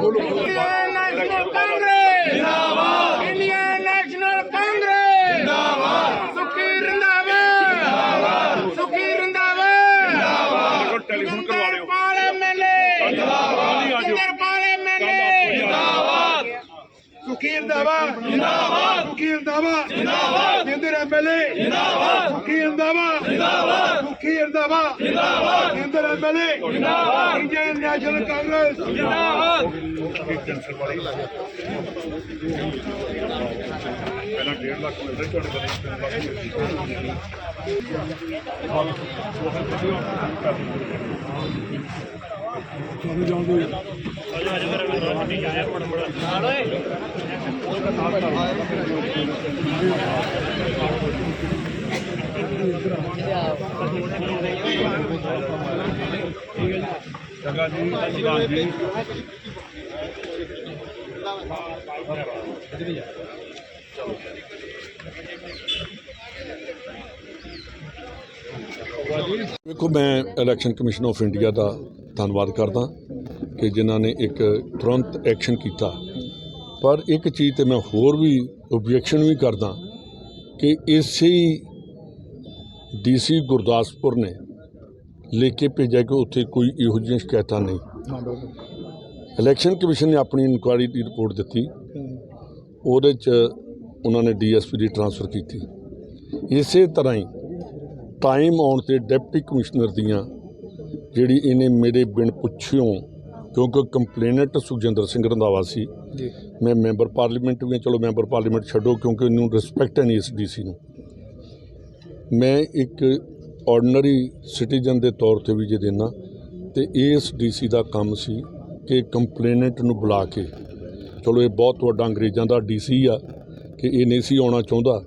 Indian National Congress. ਜਿੰਦਾਬਾਦ। Indian National Congress. ਜਿੰਦਾਬਾਦ। ਸੁਖੀ ਰੰਦਾਵੇ ਜਿੰਦਾਬਾਦ। ਸੁਖੀ ਰੰਦਾਵੇ ਜਿੰਦਾਬਾਦ। ਟੈਲੀਫੋਨ ਕਰਵਾ ਲਿਓ ਪਾਲੇ ਮੇਲੇ ਜਿੰਦਾਬਾਦ ਜਿੰਦਰ ਪਾਲੇ ਮੇਲੇ ਜਿੰਦਾਬਾਦ। ਸੁਖੀ ਰੰਦਾਵਾ ਜਿੰਦਾਬਾਦ। ਸੁਖੀ ਰੰਦਾਵਾ ਜਿੰਦਾਬਾਦ। ਜਿੰਦਰ ਐਮਐਲਏ ਜਿੰਦਾਬਾਦ। ਸੁਖੀ ਰੰਦਾਵਾ ਇੰਡੀਅਨ ਨੈਸ਼ਨਲ ਕਾਂਗਰਸ। ਜਿੰਦਾਬਾਦ। ਪਹਿਲਾਂ 1.5 ਲੱਖ ਮਿਲਦਾ ਤੁਹਾਡੇ ਕੋਲ ਜਗਾ ਜੀ ਸਤਿ ਜੀ ਵੇਖੋ ਮੈਂ ਇਲੈਕਸ਼ਨ ਕਮਿਸ਼ਨ ਆਫ ਇੰਡੀਆ ਦਾ ਧੰਨਵਾਦ ਕਰਦਾ ਕਿ ਜਿਨ੍ਹਾਂ ਨੇ ਇੱਕ ਤੁਰੰਤ ਐਕਸ਼ਨ ਕੀਤਾ। ਪਰ ਇੱਕ ਚੀਜ਼ ਤੇ ਮੈਂ ਹੋਰ ਵੀ ਓਬਜੈਕਸ਼ਨ ਵੀ ਕਰਦਾ ਕਿ ਇਸੇ ਡੀਸੀ ਗੁਰਦਾਸਪੁਰ ਨੇ ਲਿਖ ਕੇ ਭੇਜਿਆ ਕਿ ਉੱਥੇ ਕੋਈ ਇਹੋ ਜਿਹੀਆਂ ਸ਼ਿਕਾਇਤਾਂ ਨਹੀਂ। ਇਲੈਕਸ਼ਨ ਕਮਿਸ਼ਨ ਨੇ ਆਪਣੀ ਇਨਕੁਆਇਰੀ ਦੀ ਰਿਪੋਰਟ ਦਿੱਤੀ। ਉਹਦੇ 'ਚ ਉਹਨਾਂ ਨੇ ਡੀਐਸਪੀ ਦੀ ਟਰਾਂਸਫਰ ਕੀਤੀ। ਇਸੇ ਤਰ੍ਹਾਂ ਹੀ ਟਾਈਮ ਆਉਣ ਤੇ ਡਿਪਟੀ ਕਮਿਸ਼ਨਰ ਦੀਆਂ ਜਿਹੜੀ ਇਹਨੇ ਮੇਰੇ ਬਿਨ ਪੁੱਛਿਓ ਕਿਉਂਕਿ ਕੰਪਲੇਨੈਂਟ ਸੁਖਜਿੰਦਰ ਸਿੰਘ ਰੰਧਾਵਾ ਸੀ। ਜੀ। ਮੈਂ ਮੈਂਬਰ ਪਾਰਲੀਮੈਂਟ ਵੀ ਚਲੋ ਮੈਂਬਰ ਪਾਰਲੀਮੈਂਟ ਛੱਡੋ ਕਿਉਂਕਿ ਇਹਨੂੰ ਰਿਸਪੈਕਟ ਹੈ ਨਹੀਂ ਇਸ ਡੀਸੀ ਨੂੰ। ਮੈਂ ਇੱਕ ਆਰਡੀਨਰੀ ਸਿਟੀਜ਼ਨ ਦੇ ਤੌਰ ਤੇ ਵੀ ਜੇ ਦੇਣਾ ਤੇ ਇਸ ਡੀਸੀ ਦਾ ਕੰਮ ਸੀ ਕਿ ਕੰਪਲੇਨੈਂਟ ਨੂੰ ਬੁਲਾ ਕੇ, ਚਲੋ ਇਹ ਬਹੁਤ ਵੱਡਾ ਅੰਗਰੇਜ਼ਾਂ ਦਾ ਡੀਸੀ ਆ, ਕਿ ਇਹ ਨਹੀਂ ਸੀ ਆਉਣਾ ਚਾਹੁੰਦਾ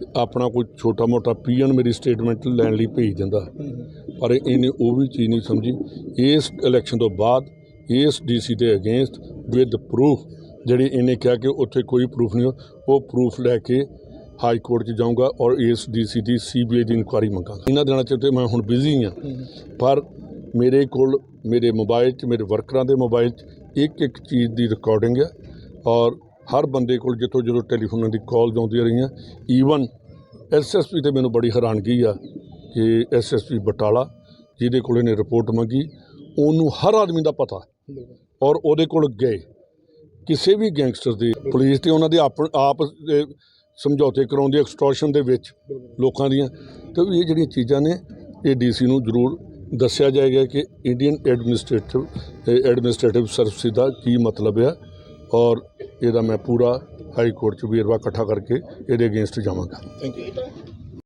ਤੇ ਆਪਣਾ ਕੋਈ ਛੋਟਾ ਮੋਟਾ ਪੀਐਨ ਮੇਰੀ ਸਟੇਟਮੈਂਟ ਲੈਣ ਲਈ ਭੇਜ ਦਿੰਦਾ। ਪਰ ਇਹਨੇ ਉਹ ਵੀ ਚੀਜ਼ ਨਹੀਂ ਸਮਝੀ। ਇਸ ਇਲੈਕਸ਼ਨ ਤੋਂ ਬਾਅਦ ਇਸ ਡੀਸੀ ਦੇ ਅਗੇਂਸਟ ਵਿਦ ਪ੍ਰੂਫ ਜਿਹੜੀ ਇਹਨੇ ਕਿਹਾ ਕਿ ਉੱਥੇ ਕੋਈ ਪ੍ਰੂਫ ਨਹੀਂ, ਉਹ ਪ੍ਰੂਫ ਲੈ ਕੇ ਹਾਈ ਕੋਰਟ 'ਚ ਜਾਊਂਗਾ ਔਰ ਇਸ ਡੀਸੀ ਦੀ ਸੀਬੀਆਈ ਦੀ ਇਨਕੁਆਇਰੀ ਮੰਗਾਂਗਾ। ਇਹਨਾਂ ਦਿਨਾਂ 'ਚ ਤੇ ਮੈਂ ਹੁਣ ਬਿਜ਼ੀ ਹਾਂ ਪਰ ਮੇਰੇ ਕੋਲ, ਮੇਰੇ ਮੋਬਾਈਲ 'ਚ, ਮੇਰੇ ਵਰਕਰਾਂ ਦੇ ਮੋਬਾਈਲ 'ਚ ਇੱਕ ਇੱਕ ਚੀਜ਼ ਦੀ ਰਿਕਾਰਡਿੰਗ ਹੈ ਔਰ ਹਰ ਬੰਦੇ ਕੋਲ ਜਿੱਥੋਂ ਜਦੋਂ ਟੈਲੀਫੋਨਾਂ ਦੀ ਕਾਲਸ ਆਉਂਦੀਆਂ ਰਹੀਆਂ ਈਵਨ ਐਸਐਸਪੀ ਤੇ ਮੈਨੂੰ ਬੜੀ ਹੈਰਾਨਗੀ ਆ ਕਿ ਐਸਐਸਪੀ ਬਟਾਲਾ, ਜਿਹਦੇ ਕੋਲ ਇਹਨੇ ਰਿਪੋਰਟ ਮੰਗੀ, ਉਹਨੂੰ ਹਰ ਆਦਮੀ ਦਾ ਪਤਾ। ਔਰ ਉਹਦੇ ਕੋਲ ਗਏ। ਕਿਸੇ ਵੀ ਗੈਂਗਸਟਰ ਦੀ, ਪੁਲਿਸ ਤੇ ਉਹਨਾਂ ਦੇ ਆਪ ਆਪ ਸਮਝੌਤੇ ਕਰਾਉਂਦੀ ਐਕਸਟੋਰਸ਼ਨ ਦੇ ਵਿੱਚ ਲੋਕਾਂ ਦੀਆਂ। ਤੇ ਇਹ ਜਿਹੜੀਆਂ ਚੀਜ਼ਾਂ ਨੇ, ਇਹ ਡੀਸੀ ਨੂੰ ਜ਼ਰੂਰ ਦੱਸਿਆ ਜਾਏਗਾ ਕਿ ਇੰਡੀਅਨ ਐਡਮਿਨਿਸਟ੍ਰੇਟਿਵ ਐਡਮਿਨਿਸਟ੍ਰੇਟਿਵ ਸਰਵਿਸ ਦਾ ਕੀ ਮਤਲਬ ਆ। ਔਰ ਇਹਦਾ ਮੈਂ ਪੂਰਾ ਹਾਈ ਕੋਰਟ 'ਚ ਵੇਰਵਾ ਇਕੱਠਾ ਕਰਕੇ ਇਹਦੇ ਅਗੇਂਸਟ ਜਾਵਾਂਗਾ। Thank you